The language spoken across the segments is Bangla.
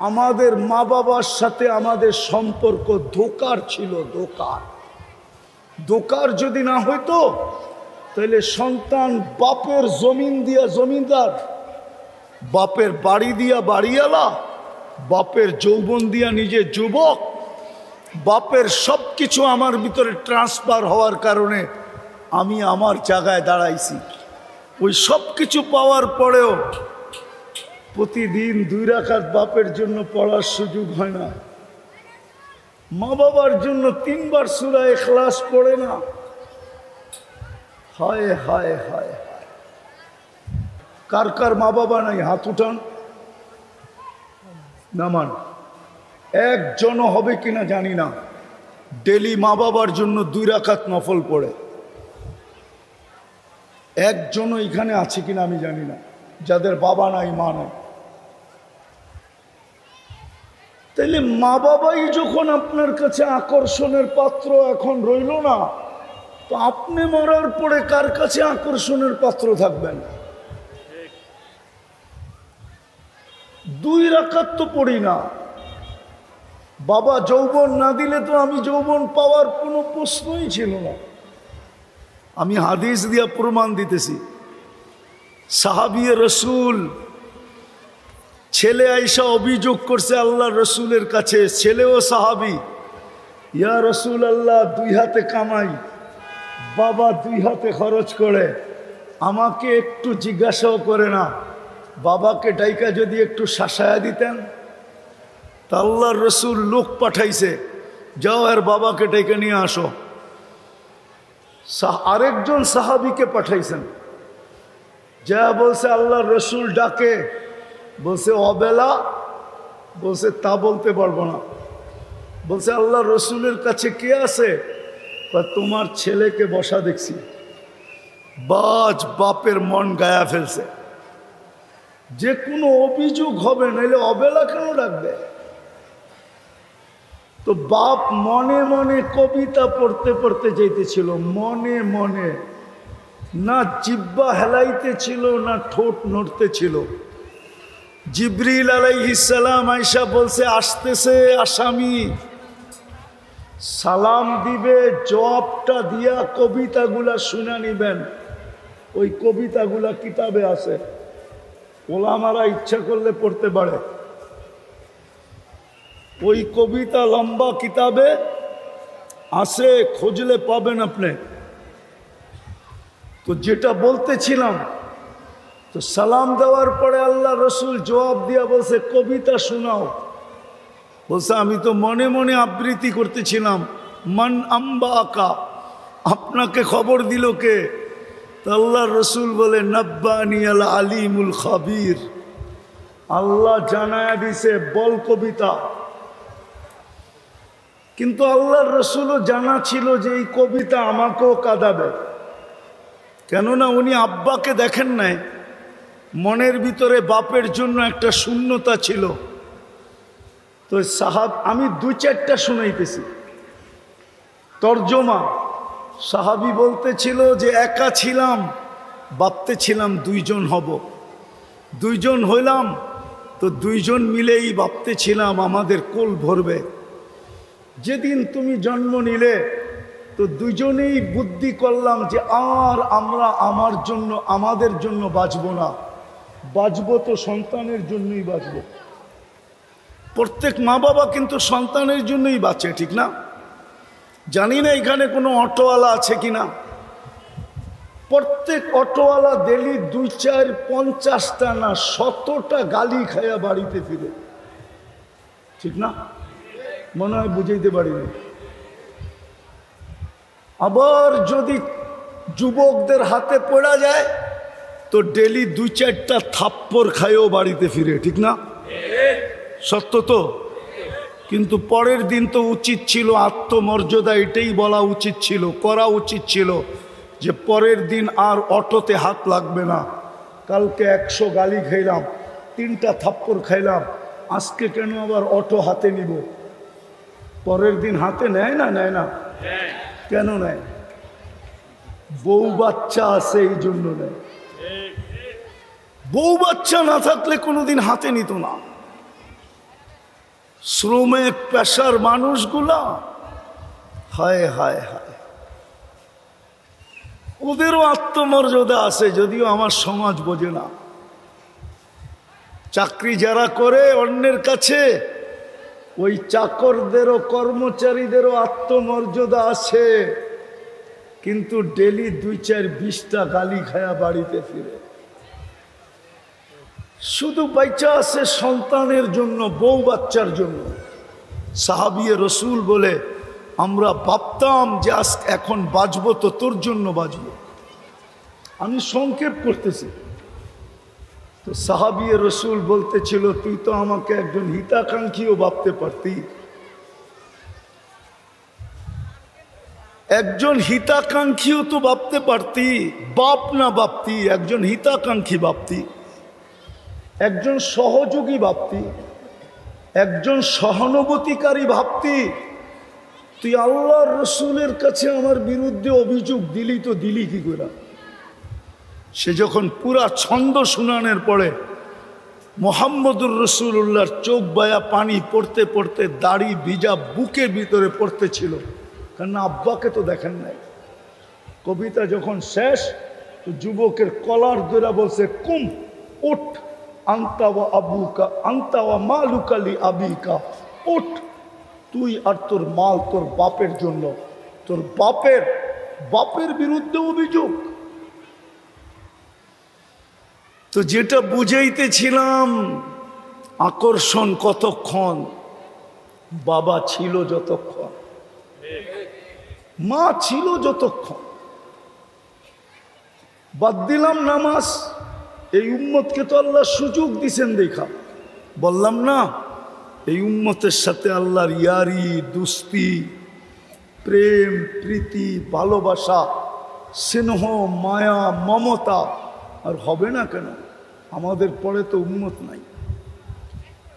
আমাদের মা বাবার সাথে আমাদের সম্পর্ক দোকার ছিল, দোকার। দোকার যদি না হইতো, তাহলে সন্তান বাপের জমিন দিয়া জমিনদার, বাপের বাড়ি দিয়া বাড়িওয়ালা, বাপের যৌবন দিয়া নিজে যুবক, বাপের সব কিছু আমার ভিতরে ট্রান্সফার হওয়ার কারণে আমি আমার জায়গায় দাঁড়াইছি। ওই সব কিছু পাওয়ার পরেও প্রতিদিন দুই রাখাত বাপের জন্য পড়ার সুযোগ হয় না। মা বাবার জন্য তিনবার সুরা এখলাস পড়ে না। হায় হায় হায়। হায়। কার কার মা বাবা নাই? হাত উঠান। নামান। একজনও হবে কিনা জানি না। ডেলি মা বাবার জন্য দুই রাখাত নফল পড়ে। একজনও এখানে আছে কিনা আমি জানি না। যাদের বাবা নাই, মা নাই। তাইলে মা বাবাই যখন আপনার কাছে আকর্ষণের পাত্র এখন রইল না, তো আপনি মরার পরে কার কাছে আকর্ষণের পাত্র থাকবেন? দুই রাখাত তো পড়ি না। বাবা যৌবন না দিলে তো আমি যৌবন পাওয়ার কোনো প্রশ্নই ছিল না। আমি হাদিস দিয়া প্রমাণ দিতেছি। সাহাবিয়ে রসুল ছেলে আইসা অভিযোগ করছে আল্লাহ রসুলের কাছে, ছেলেও সাহাবি। ইয়া রসুল আল্লাহ দুই হাতে কামাই, বাবা দুই হাতে খরচ করে, আমাকে একটু জিজ্ঞাসাও করে না। বাবাকে ডাইকা যদি একটু শাসায়া দিতেন, তা আল্লাহর রসুল লোক পাঠাইছে, যাও আর বাবাকে ডেকে নিয়ে আসো। আরেকজন সাহাবিকে পাঠাইছেন। যা বলছে আল্লাহর রসুল ডাকে বলছে, অবেলা? বলছে, তা বলতে পারব না। বলছে, আল্লাহ রসুলের কাছে কে আছে? তোমার ছেলেকে বসা দেখছি। বাজ বাপের মন গায়া ফেলছে। যে কোনো অভিযোগ হবে নাহলে অবেলা কেন ডাকবে? তো বাপ মনে মনে কবিতা পড়তে পড়তে যাইতেছিল, মনে মনে। না জিব্বা হেলাইতে ছিল না ঠোঁট নড়তে ছিল জিব্রিল আলাইহিসালাম আয়সা বলছে, আসতেছে আসামি। সালাম দিবে জবটা দিয়া কবিতাগুলা শুনে নিবেন। ওই কবিতাগুলা কিতাবে আছে। ওলামারা ইচ্ছা করলে পড়তে পারে। ওই কবিতা লম্বা কিতাবে আছে, খুঁজলে পাবেন আপনি। তো যেটা বলতেছিলাম তো সালাম দেওয়ার পরে আল্লাহ রসুল জবাব দিয়া বলছে, কবিতা শোনাও। বলছে, আমি তো মনে মনে আবৃত্তি করতেছিলাম। মান আম্বা আকা আপনাকে খবর দিল কে? তো আল্লাহ রসুল বলে, নব্বানি আল আলিমুল খাবির। আল্লাহ জানায় দিছে, বল কবিতা। কিন্তু আল্লাহর রসুলও জানা ছিল যে এই কবিতা আমাকেও কাঁদাবে। কেননা উনি আব্বাকে দেখেন নাই। মনের ভিতরে বাপের জন্য একটা শূন্যতা ছিল। তো সাহাব, আমি দু চারটা শুনাইতেছি। তর্জমা, সাহাবি বলতেছিল যে, একা ছিলাম ভাবতে ছিলাম, দুইজন হব। দুইজন হইলাম, তো দুইজন মিলেই ভাবতে ছিলাম, আমাদের কোল ভরবে। যেদিন তুমি জন্ম নিলে, তো দুজনেই বুদ্ধি করলাম যে, আর আমরা আমার জন্য, আমাদের জন্য বাঁচব না। বাঁচব তো সন্তানের জন্যই বাঁচব। প্রত্যেক মা বাবা কিন্তু সন্তানের জন্যই বাঁচে, ঠিক না? জানি না এখানে কোনো অটোওয়ালা আছে কি না। প্রত্যেক অটোওয়ালা ডেলি দুই, চার, পঞ্চাশটা না শতটা গালি খায়া বাড়িতে ফিরে। ঠিক না? মনে হয় বুঝাইতে পারিনি। আবার যদি যুবকদের হাতে পড়া যায় তো ডেলি দুই চারটা থাপ্পড় খায়ও বাড়িতে ফিরে, ঠিক না? সত্য তো? কিন্তু পরের দিন তো উচিত ছিল, আত্মমর্যাদা এটাই বলা উচিত ছিল, করা উচিত ছিল যে পরের দিন আর অটোতে হাত লাগবে না। কালকে একশো গালি খাইলাম, তিনটা থাপ্পড় খাইলাম, আজকে কেন আবার অটো হাতে নিব? পরের দিন হাতে নেয় না নেয় না? কেন নেয়? বউ বাচ্চা আছে, এই জন্য নেয়। বউ বাচ্চা না থাকলে কোনোদিন হাতে নিত না। শ্রমিক পেশার মানুষগুলা, হায় হায় হায়। ওদেরও আত্মমর্যাদা আছে, যদিও আমার সমাজ বোঝে না। চাকরি যারা করে অন্যের কাছে, ওই চাকরদেরও, কর্মচারীদেরও আত্মমর্যাদা আছে। কিন্তু ডেলি দুই চার বিশটা গালি খায়া বাড়িতে ফিরে। শুধু বাইচা আছে সন্তানের জন্য, বউ বাচ্চার জন্য। সাহাবিয়ে রসুল বলে, আমরা ভাবতাম যে আজ এখন বাঁচবো তো তোর জন্য বাঁচবো আমি সংক্ষেপ করতেছি। তো সাহাবিয়ে রসুল বলতেছিল, তুই তো আমাকে একজন হিতাকাঙ্ক্ষীও ভাবতে পারতি। একজন হিতাকাঙ্ক্ষীও তো ভাবতে পারতি। বাপ না ভাবতি, একজন হিতাকাঙ্ক্ষী ভাবতি। একজন সহযোগী ভাবতি, একজন সহানুভূতিকারী ভাবতি, তুই আল্লাহ রসুলের কাছে আমার বিরুদ্ধে অভিযোগ দিলি তো দিলি কি করে? সে যখন পুরা ছন্দ শুনানোর পরে মোহাম্মদুর রসুল্লাহর চোখ বায়া পানি পড়তে পড়তে দাড়ি ভিজা বুকের ভিতরে পড়তে ছিল কারণ আব্বাকে তো দেখেন নাই। কবিতা যখন শেষ, তো যুবকের কলার ধরে বলছে, কুম, উঠ। আন্তাওয়া আবুকা আন্তাওয়া মালুকালি আবিকা। উঠ, তুই আর তোর মাল তোর বাপের জন্য। তোর বাপের বাপের বিরুদ্ধে অভিযোগ। তো যেটা বুঝাইতেছিলাম, আকর্ষণ কতক্ষণ? বাবা ছিল যতক্ষণ। মা ছিল যতক্ষণ। বাদ দিলাম নামাজ। এই উম্মতকে তো আল্লাহ সুযোগ দিছেন দেখা। বললাম না এই উম্মতের সাথে আল্লাহর ইয়ারি দুস্তি প্রেম প্রীতি ভালোবাসা স্নেহ মায়া মমতা আর হবে না কেন? আমাদের পরে তো উন্মত নাই।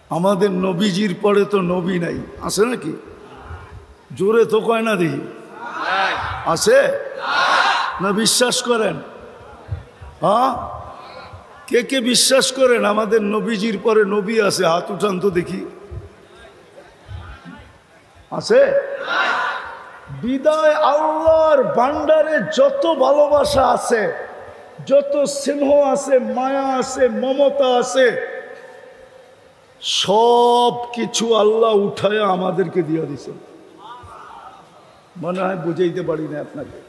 আমাদের নবীজির পরে তো নবী নাই। আছে নাকি? জোরে তো কয় না দেখি। আছে? না বিশ্বাস করেন? হ্যাঁ? কে কে বিশ্বাস করেন? আমাদের নবীজির পরে নবী আছে, হাত উঠান তো দেখি। আছে? বিদায় আল্লাহর ভান্ডারে যত ভালোবাসা আছে, যত স্নেহ আছে, মায়া আছে, মমতা আছে, সব কিছু আল্লাহ উঠায় আমাদেরকে দিয়ে দিছে মনে হয় বুঝাইতে পারি না আপনাকে।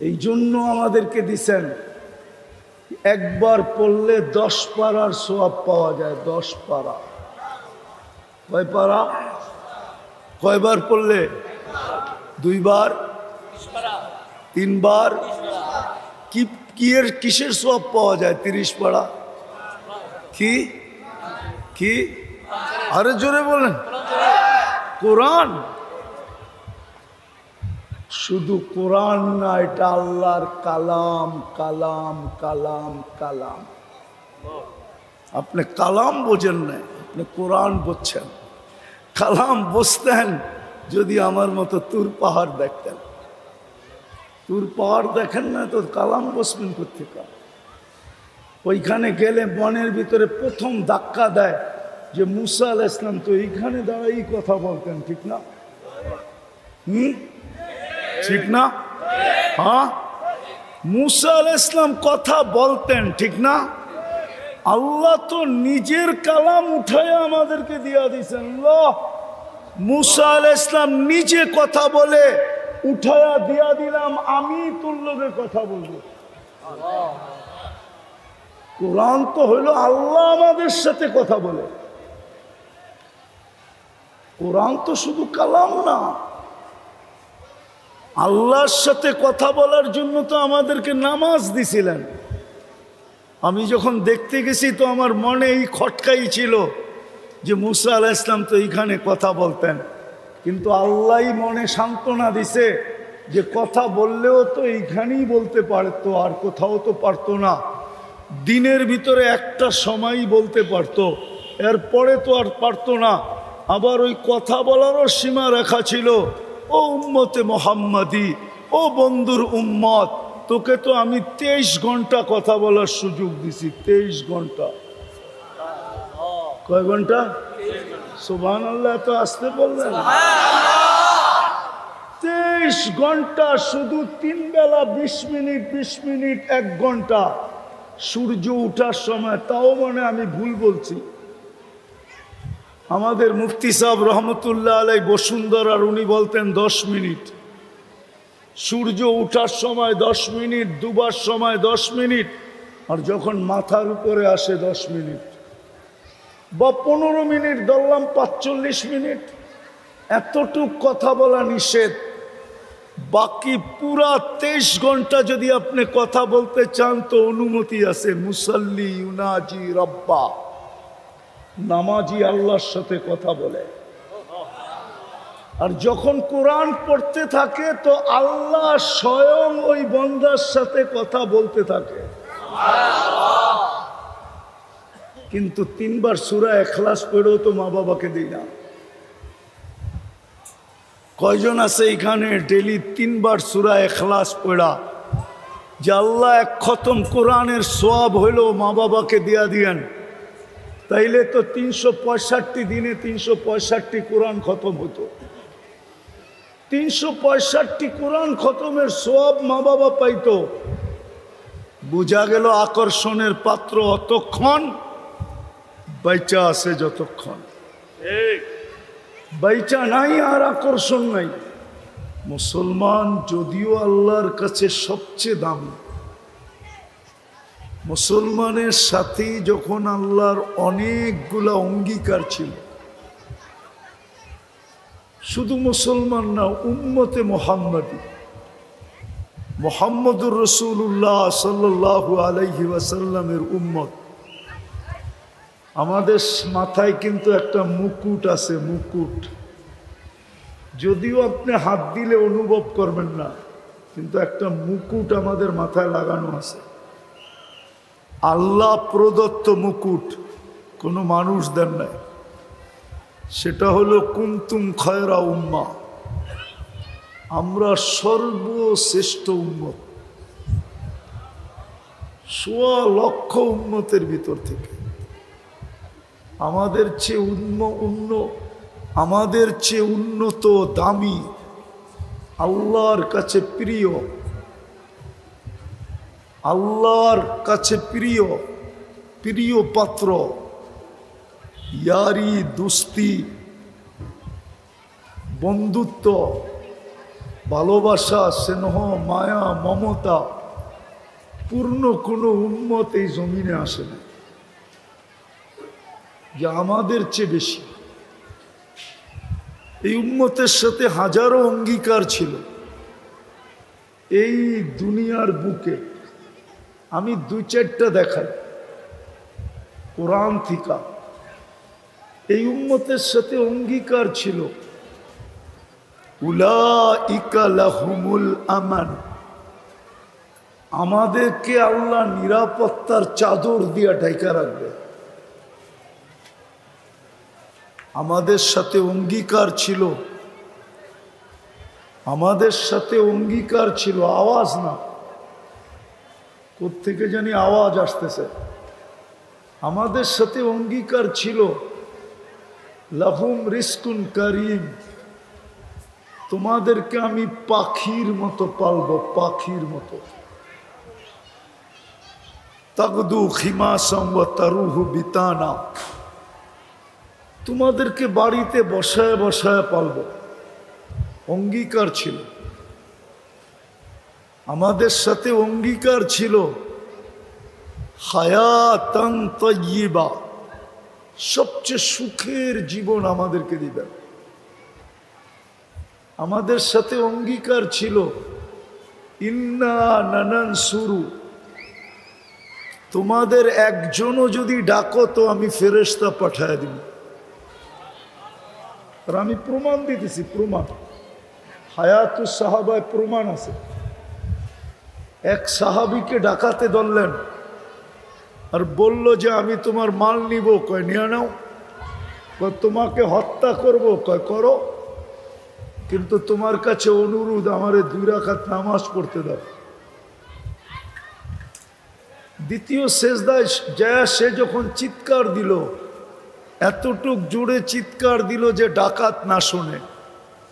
এই জন্য আমাদেরকে দিছেন একবার পড়লে দশ পাড়ার সোয়াব পাওয়া যায়, দশ পাড়া কয় পাড়া কয়বার পড়লে? দুইবার? তিনবার? কি কি এর কিসের সব পাওয়া যায় তিরিশ পাড়া কি? কি? আরে জোরে বলেন। কোরআন? শুধু কোরআন না, এটা আল্লাহর কালাম কালাম কালাম কালাম। আপনি কালাম বোঝেন না, আপনি কোরআন বুঝছেন। কালাম বুঝতেন যদি আমার মতো তুর পাহাড় দেখতেন। তুর পাহাড় দেখেন না তো কালাম বসবেন কোথেকা ওইখানে গেলে বনের ভিতরে প্রথম ধাক্কা দেয় যে মুসা আল ইসলাম তো এইখানে দাঁড়াই কথা বলতেন, ঠিক না? হুম? ঠিক না? হ্যাঁ? মুসা আল ইসলাম কথা বলতেন, ঠিক না? আল্লাহ তো নিজের কালাম উঠায় আমাদেরকে দিয়া আল্লাহ মুসা আল ইসলাম নিজে কথা বলে উঠায়া দিয়া দিলাম, আমি তোর লোকে কথা বলব। কোরআন তো হইল আল্লাহ আমাদের সাথে কথা বলে। কোরআন তো শুধু কালাম না আল্লাহর সাথে কথা বলার জন্য তো আমাদেরকে নামাজ দিছিলেন। আমি যখন দেখতে গেছি তো আমার মনে এই খটকাই ছিল যে মুসা আলাহ ইসলাম তো এইখানে কথা বলতেন। কিন্তু আল্লাহ মনে সান্ত্বনা দিছে যে কথা বললেও তো এইখানেই বলতে পারতো, আর কোথাও তো পারতো না। দিনের ভিতরে একটা সময়ই বলতে পারতো, এরপরে তো আর পারতো না। আবার ওই কথা বলারও সীমা রেখা ছিল ও উম্মতে মোহাম্মদি। ও বন্ধুর উম্মত, তোকে তো আমি তেইশ ঘণ্টা কথা বলার সুযোগ দিছি, তেইশ ঘণ্টা। কয় ঘণ্টা? সুবহান আল্লাহ তো আসতে বললেন। তেইশ ঘণ্টা শুধু তিন বেলা বিশ মিনিট বিশ মিনিট, এক ঘণ্টা। সূর্য উঠার সময়, তাও মানে আমি ভুল বলছি। আমাদের মুফতি সাহেব রহমতুল্লাহ আলাই বসুন্ধরার উনি বলতেন দশ মিনিট। সূর্য উঠার সময় দশ মিনিট দুবার সময় দশ মিনিট, আর যখন মাথার উপরে আসে দশ মিনিট। বা পনেরো মিনিট ধরলাম পাঁচচল্লিশ মিনিট। এতটুক কথা বলা নিষেধ। বাকি পুরা তেইশ ঘণ্টা যদি আপনি কথা বলতে চান তো অনুমতি আছে। মুসল্লি ইউনাজি রব্বা। নামাজি আল্লাহর সাথে কথা বলে। আর যখন কোরআন পড়তে থাকে, তো আল্লাহ স্বয়ং ওই বন্দার সাথে কথা বলতে থাকে। কিন্তু তিনবার সুরা এখলাস পড়েও তো মা বাবাকে দিই না। কয়জন আছে এখানে ডেলি তিনবার সুরা এখলাস পড়া, যে আল্লাহ এক খতম কোরআনের সোয়াব হইলেও মা বাবাকে দিয়া দিয়েন? তাইলে তো তিনশো পঁয়ষট্টি দিনে তিনশো পঁয়ষট্টি কোরআন খতম হতো। তিনশো পঁয়ষট্টি কোরআন খতমের সব মা বাবা পাইতো। বোঝা গেল আকর্ষণের পাত্র অতক্ষণ বাইচা আছে যতক্ষণ। বাইচা নাই আর আকর্ষণ নাই। মুসলমান যদিও আল্লাহর কাছে সবচেয়ে দামি। মুসলমানের সাথেই যখন আল্লাহর অনেকগুলা অঙ্গীকার ছিল, শুধু মুসলমান না, উম্মতে মোহাম্মদী, মোহাম্মদুর রসুল্লাহ সাল্লাহু আলাইহি ওয়াসাল্লামের উম্মত, আমাদের মাথায় কিন্তু একটা মুকুট আছে, মুকুট। যদিও আপনি হাত দিলে অনুভব করবেন না, কিন্তু একটা মুকুট আমাদের মাথায় লাগানো আছে। আল্লাহ প্রদত্ত মুকুট কোনো মানুষ দেন নাই। সেটা হলো কুন্তুম খয়রা উম্মা। আমরা সর্বশ্রেষ্ঠ উন্মত সোয়া লক্ষ উন্মতের ভিতর থেকে। আমাদের চেয়ে উন্ম উন্ন আমাদের চেয়ে উন্নত, দামি, আল্লাহর কাছে প্রিয় আল্লাহর কাছে প্রিয় প্রিয় পাত্র, ইয়ারি দুস্তি, বন্ধুত্ব, ভালোবাসা, স্নেহ, মায়া, মমতা, পূর্ণ কোনো উন্মত এই জমিনে আসে না। যে আমাদের চেয়ে বেশি। এই উম্মতের সাথে হাজারো অঙ্গীকার ছিল। এই দুনিয়ার বুকে আমি দুই চারটা দেখাই। কোরআন থিকা। এই উম্মতের সাথে অঙ্গীকার ছিল। লাহুমুল আমান। আমাদেরকে আল্লাহ নিরাপত্তার চাদর দিয়া ঢাইকা রাখবে। আমাদের সাথে অঙ্গীকার ছিল। আমাদের সাথে অঙ্গীকার ছিল। আওয়াজ না। থেকে জানি আওয়াজ আসতেছে। আমাদের সাথে অঙ্গীকার ছিল, লাহুম রিস্কুন করিম, তোমাদেরকে আমি পাখির মতো পালব, পাখির মতো। তাকদু খিমাসম ও তারুহু বিতানা। তোমাদেরকে বাড়িতে বসায় বসায় পালব। অঙ্গীকার ছিল। আমাদের সাথে অঙ্গীকার ছিল। হায়াতান তয়্যিবা সবচেয়ে সুখের জীবন আমাদেরকে দিবেন। আমাদের সাথে অঙ্গীকার ছিল, ইন্না নানান সুরু তোমাদের একজনও যদি ডাকো তো আমি ফেরেস্তা পাঠায় দিব। আর আমি প্রমাণ দিতেছি, প্রমাণ। হায়াতু সাহাবায় প্রমাণ আছে। এক সাহাবিকে ডাকাতে ধরলেন। আর বলল যে, আমি তোমার মাল নিব। কয়, নিয়ে নাও। তোমাকে হত্যা করব। কয়, করো। কিন্তু তোমার কাছে অনুরোধ, আমারে দুই রাখাত নামাজ পড়তে দাও। দ্বিতীয় শেষদায় জয়া সে যখন চিৎকার দিল, এতটুক জোরে চিৎকার দিল যে ডাকাত না শোনে।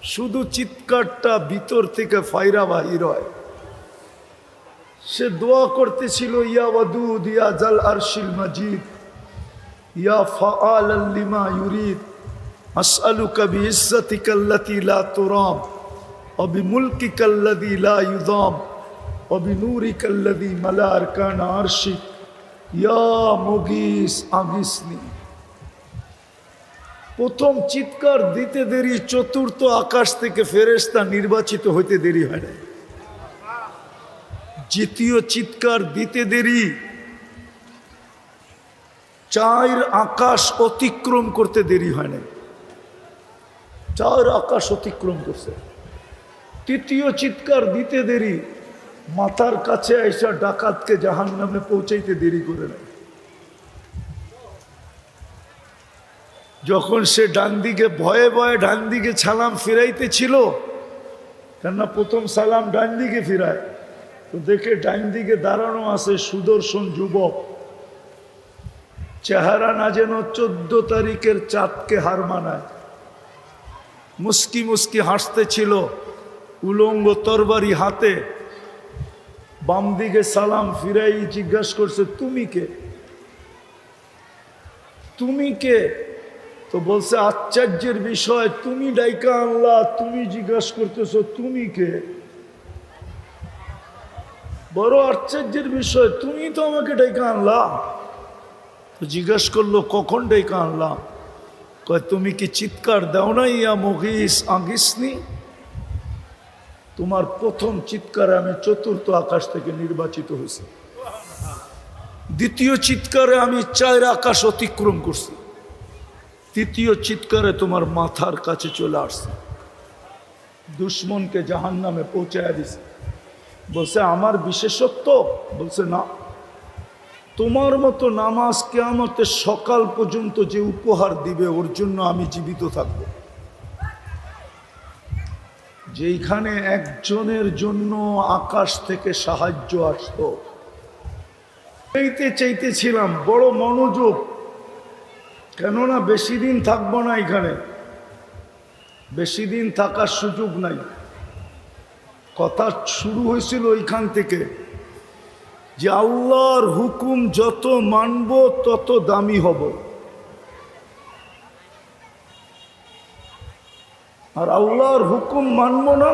শুধু চিৎকারটা ভিতর থেকে ফাইরা বাহির হয়। সে দোয়া করতেছিল, ইয়া ওয়াদুদ, ইয়া জাল আরশিল মাজিদ, ইয়া ফাআল লিমা ইউরিদ, আসআলুকা বিইজ্জাতিকা আল্লাতী লা তুরাম, ওয়া বিমুলকিকা আল্লাযী লা ইউযাম, ওয়া বিনূরিকা আল্লাযী মালা আরকান আরশিক ইয়া মুগিস আগিসনি প্রথম চিৎকার দিতে দেরি, চতুর্থ আকাশ থেকে ফেরেশতা নির্বাচিত হইতে দেরি হয় না দ্বিতীয় চিৎকার দিতে দেরি। চার আকাশ অতিক্রম করতে দেরি হয় না চার আকাশ অতিক্রম করছে। তৃতীয় চিৎকার দিতে দেরি। মাথার কাছে আইসা ডাকাতকে জাহান নামে পৌঁছাইতে দেরি করে নেয় যখন সে ডান দিকে, ভয়ে ভয়ে ডান দিকে ছালাম ফিরাইতে ছিল কেননা প্রথম সালাম ডান দিকে ফিরায়। তো দেখে ডাইন দিকে দাঁড়ানো আছে সুদর্শন যুবক। চেহারা না যেন চোদ্দ তারিখের চাঁদকে হার মানায়। মুস্কি মুস্কি হাসতে ছিল উলঙ্গ তরবারি হাতে। বাম দিকে সালাম ফিরাই জিজ্ঞাসা করছে, তুমি কে? তুমি কে? তো বলছে, আশ্চর্যের বিষয়, তুমি ডাইকা আনলা, তুমি জিজ্ঞাসা করতেছো, তুমি কে? বড় আশ্চর্যের বিষয়, তুমি তো আমাকে ডেকে আনলা। তো জিজ্ঞেস করল, কখন ডেকে আনলা? কয়, তুমি কি চিৎকার দাও না ইয়া মহিস আঙ্গিসনি তোমার প্রথম চিৎকারে আমি চতুর্থ আকাশ থেকে নির্বাচিত হয়েছি। দ্বিতীয় চিৎকারে আমি চার আকাশ অতিক্রম করছি। তৃতীয় চিৎকারে তোমার মাথার কাছে চলে আসছে। দুশ্মনকে জাহান নামে পৌঁছায় দিছে। বলছে, আমার বিশেষত্ব? বলছে, না। তোমার মতো নামাজ কেয়ামতের সকাল পর্যন্ত যে উপহার দিবে, ওর জন্য আমি জীবিত থাকব। যেইখানে একজনের জন্য আকাশ থেকে সাহায্য আসতো। চাইতে চাইতেছিলাম, বড় মনোযোগ। কেননা বেশি দিন থাকব না এখানে। বেশি দিন থাকার সুযোগ নাই। কথা শুরু হয়েছিল ওইখান থেকে যে আল্লাহর হুকুম যত মানব তত দামি হব। আর আল্লাহর হুকুম মানব না,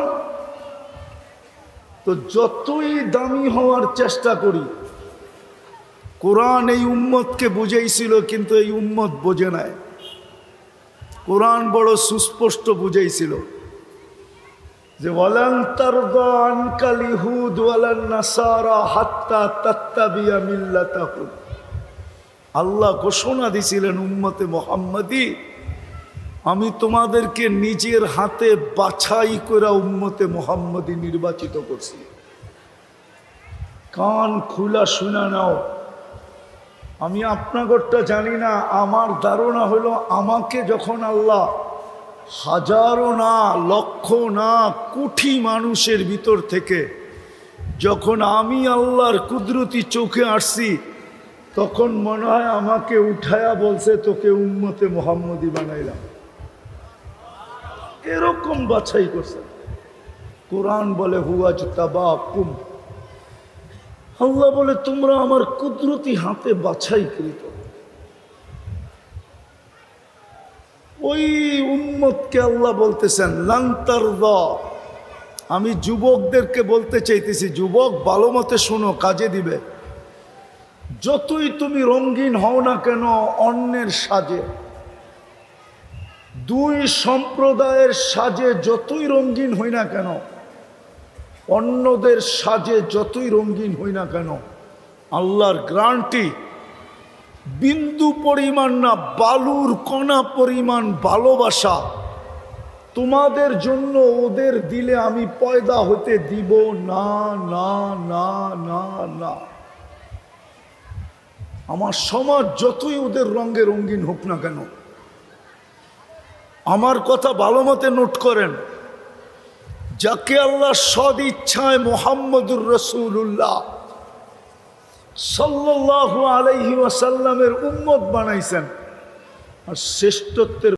তো যতই দামি হওয়ার চেষ্টা করি, কোরআন এই উম্মতকে বুঝাইছিল, কিন্তু এই উম্মত বোঝে নাই। কোরআন বড় সুস্পষ্ট বুঝাইছিল। যে ওয়ালান নাসারা হাত্তা আল্লাহ ঘোষণা দিছিলেন উম্মতে মোহাম্মদী, আমি তোমাদেরকে নিজের হাতে বাছাই করে উম্মতে মোহাম্মদী নির্বাচিত করছি। কান খুলা শুনা নাও। আমি আপনাগরটা জানি না, আমার ধারণা হলো আমাকে যখন আল্লাহ হাজারো না, লক্ষ না, কোটি মানুষের ভিতর থেকে যখন আমি আল্লাহর কুদরতি চোখে আসছি, তখন মনে হয় আমাকে উঠায়া বলছে, তোকে উম্মতে মোহাম্মদী বানাইলাম। এরকম বাছাই করছে। কোরআন বলে হুয়াজ তাবা কুম আল্লাহ বলে, তোমরা আমার কুদরতি হাতে বাছাইকৃত। ওই উম্মতকে আল্লাহ বলতেছেন লান্তার আমি যুবকদেরকে বলতে চাইতেছি, যুবক, ভালো মতে শোনো, কাজে দিবে। যতই তুমি রঙ্গিন হও না কেন, অন্যের সাজে। দুই সম্প্রদায়ের সাজে যতই রঙ্গিন হই না কেন, অন্যদের সাজে যতই রঙ্গিন হই না কেন, আল্লাহর গ্রান্টি বিন্দু পরিমাণ না, বালুর কণা পরিমাণ ভালোবাসা। তোমাদের জন্য ওদের দিলে আমি পয়দা হতে দিব। না না না না না। আমার সমাজ যতই ওদের রঙে রঙিন হোক না কেন, আমার কথা ভালো মতে নোট করেন। যাকে আল্লাহ সদ ইচ্ছায় মোহাম্মদুর রসুল্লাহ সাল্লাহ আলাইহি ওয়াসাল্লামের উম্মত বানাইছেন। আর শ্রেষ্ঠত্বের